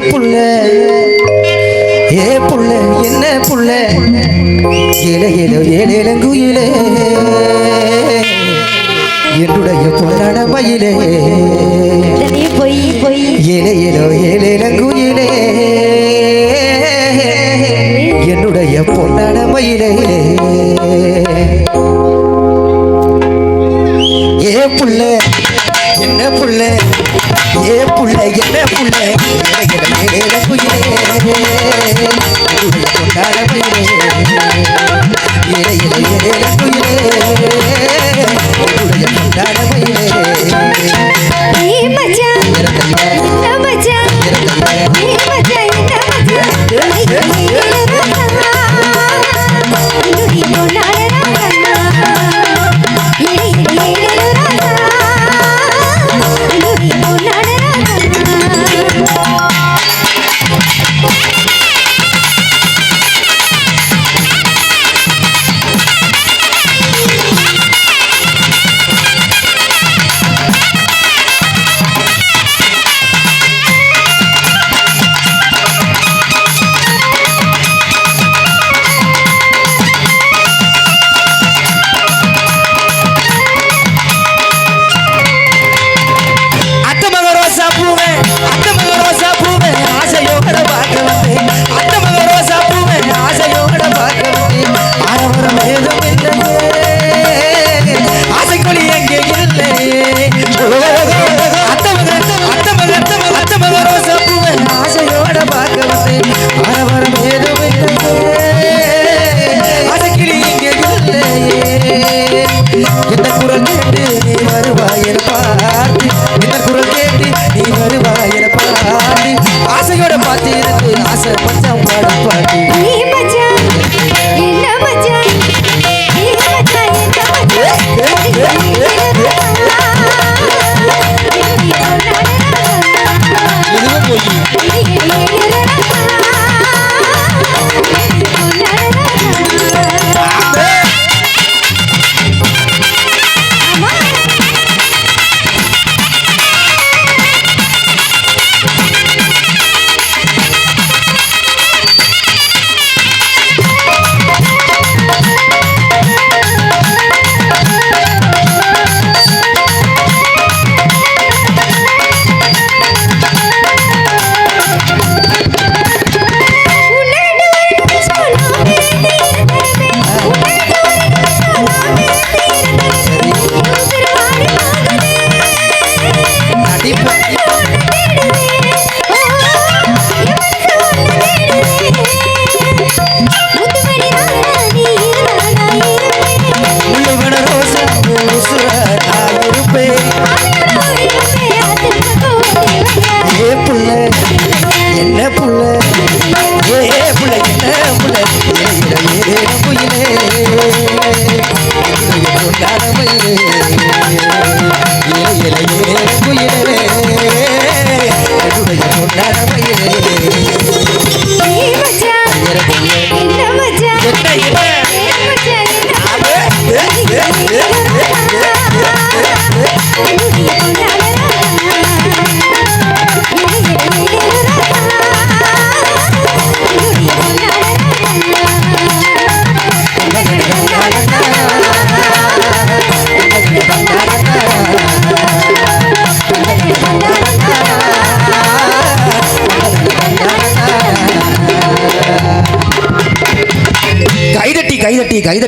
புள்ள ஏ புள்ள என்ன புள்ள? ஏல ஏல ஏழேலங்குயிலே என்னுடைய பொன்னாட மயிலே. பொய் பொய் ஏல ஏலோ ஏழேலங்குயிலே என்னுடைய பொன்னாட மயிலே. ஏ புள்ளே என்ன புள்ள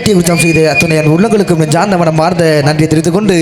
நித்திய குற்றம் செய்த அத்துணை என் உள்ளங்களுக்கும் ஜாந்தவனம் மார்ந்த நன்றி தெரிந்து கொண்டு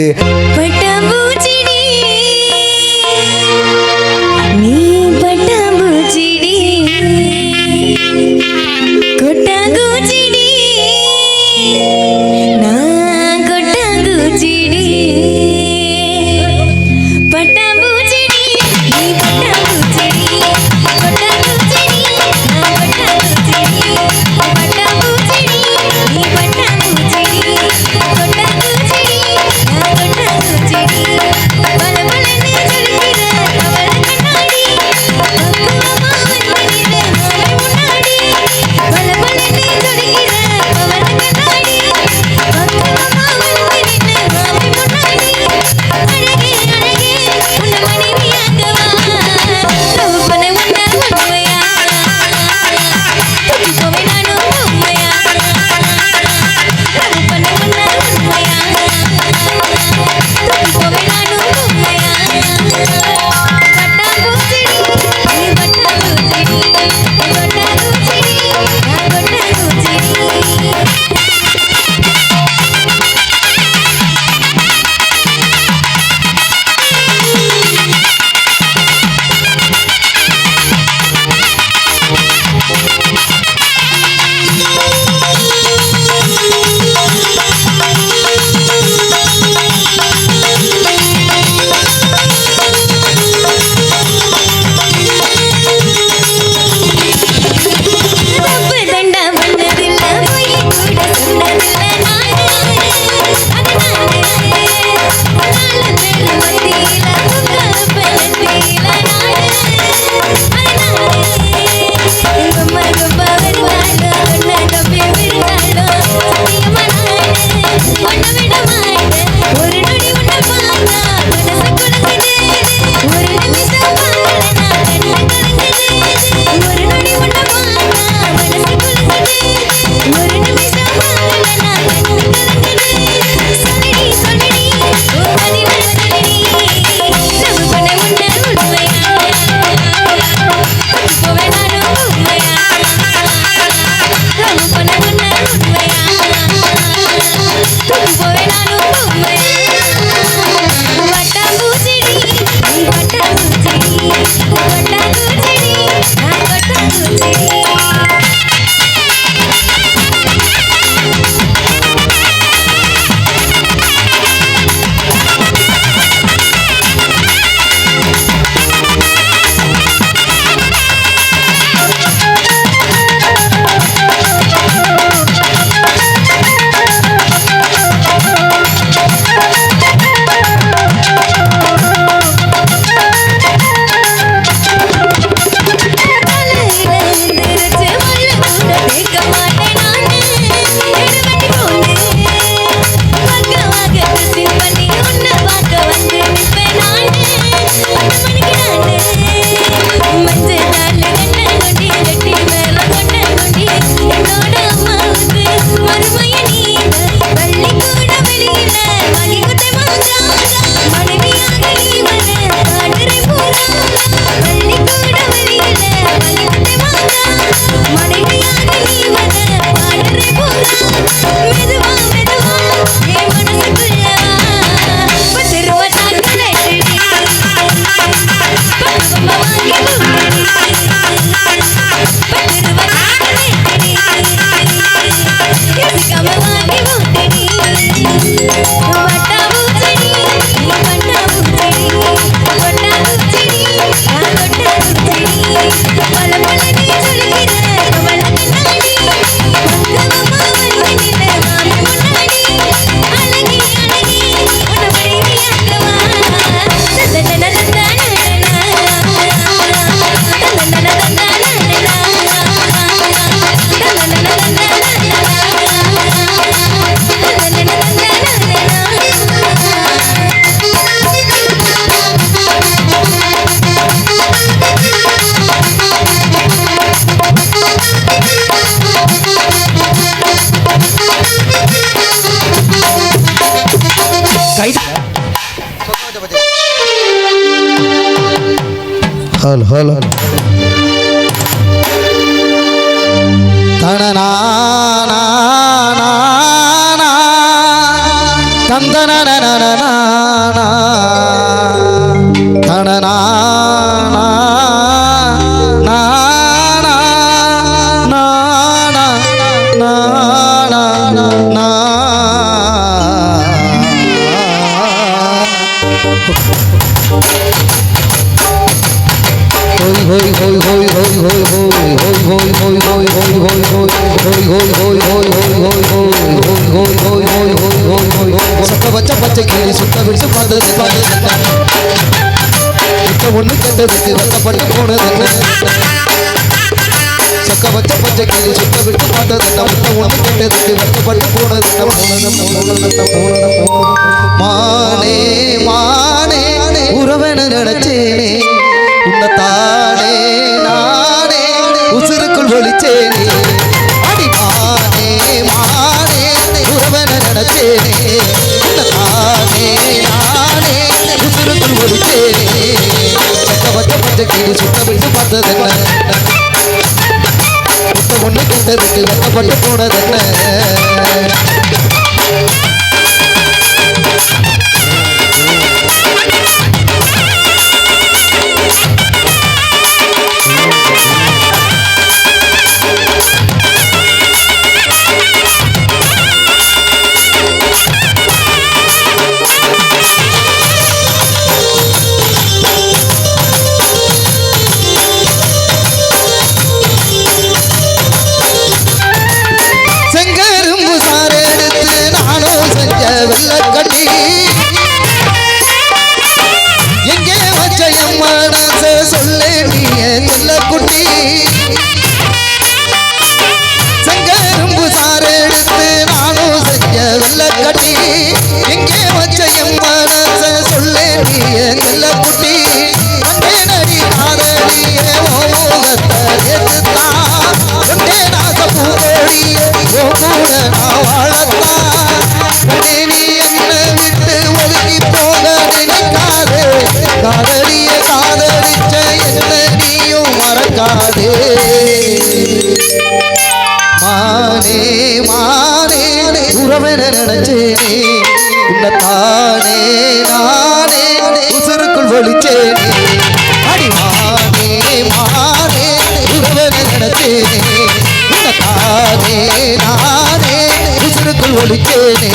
ஹலோ ஹலோ தனனா தந்தன தனனா சொக்க வச்ச பச்சை கிளி சுத்த விட்டு பார்த்தது பார்த்தது ஒண்ணு கெட்டதுக்கு வெக்கப்பட்டு போனது சொக்க வச்ச பச்சை கிளி சுத்த விட்டு பார்த்தது முத்த ஒண்ணு கெட்டதுக்கு வெக்கப்பட்டு போனது மானே மானே உறவன நினைச்சேனே உன்னை தானே நானே உசுருக்குள் ஒளிச்சேனே. பட்டு போனது. மறக்காதே மானே மானே உறவென நினைச்சேனே உன்னை தானே நானே உசருக்குள் ஒழிச்சேனே அடி மானே மானே உறவென நினைச்சேனே உன்னை தானே நானே உசருக்குள் ஒழிச்சேனே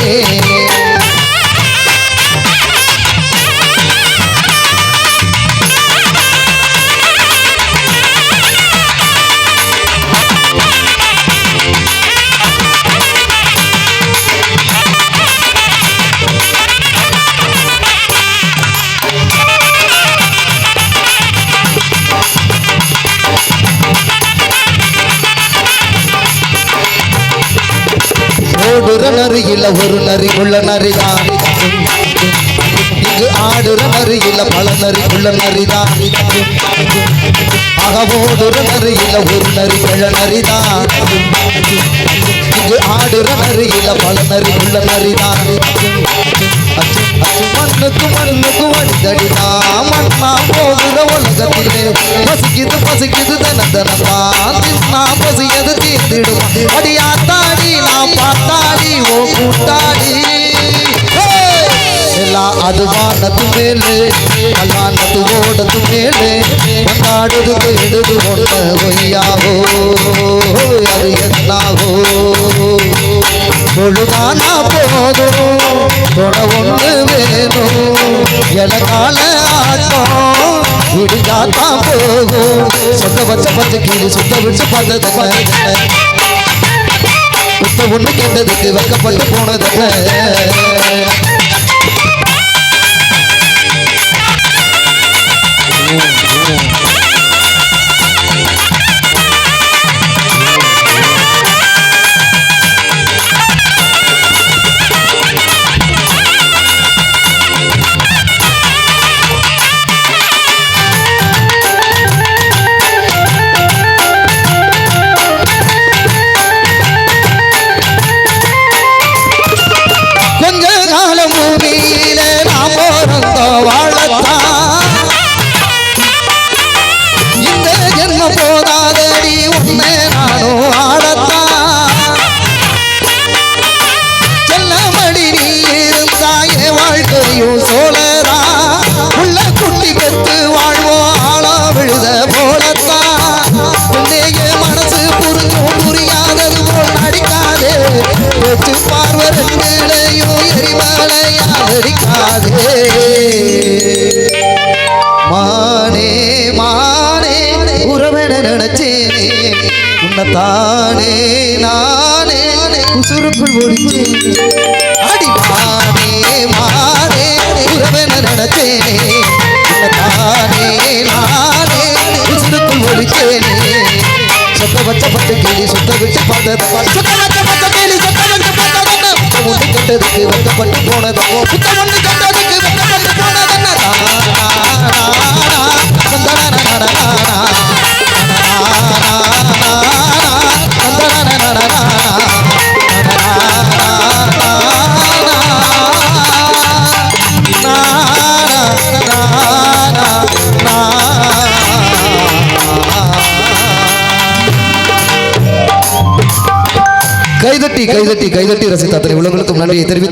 ஒரு நரி உள்ள நரிதான் இங்கு ஆடுற நரி இல்ல பல நரி உள்ள நரிதான் ஆக நரி இல்ல ஒரு நரி பழ நரிதான் இங்கு ஆடுற நரி இல்ல பல நரி உள்ள நரிதான் அச்சு மண்ணுக்கு மண்ணுக்கு வடிதடிதா மண்ணா போகிற உலகத்திலே. பசிக்குது பசிக்குது தன தனதான் தின்னா பசியது தீர்த்திடும். அடியா தாடி நான் பார்த்தாடி ஓ கூட்டாடி. எல்லாம் அது வானத்து மேலே கல்வானத்து ஓடத்து மேலே கொண்டாடுது கேடுது ஒன்ன ஒய்யாவோ அது என்னாவோ பொழுதானா போதும் தொட ஒன்று எனக்கால ஆட்டம். விடிஞ்சாத்தான் போகும். சொந்த வச்ச பச்சை கீழே சுத்த விட்டு பார்த்தது சுத்த ஒண்ணு கேட்டதுக்கு வெக்கப்பட்டு போனதல்ல Yeah. தானே நானே உசுருக்குள் ஒழிச்சேன் அடி மானே மானே உறவன நினைச்சேனே தானே நானே உசுருக்குள் ஒழிச்சேனே சொத்த வச்ச பட்டு கேலி சொத்த விட்டு பார்த்தது சொத்த வச்ச சொத்த பார்த்தது போனதோ புத்தம் கைதட்டி கைதட்டி கைதட்டி ரசித்த அத்தனை உலகளுக்கும் நன்றியை தெரிவித்து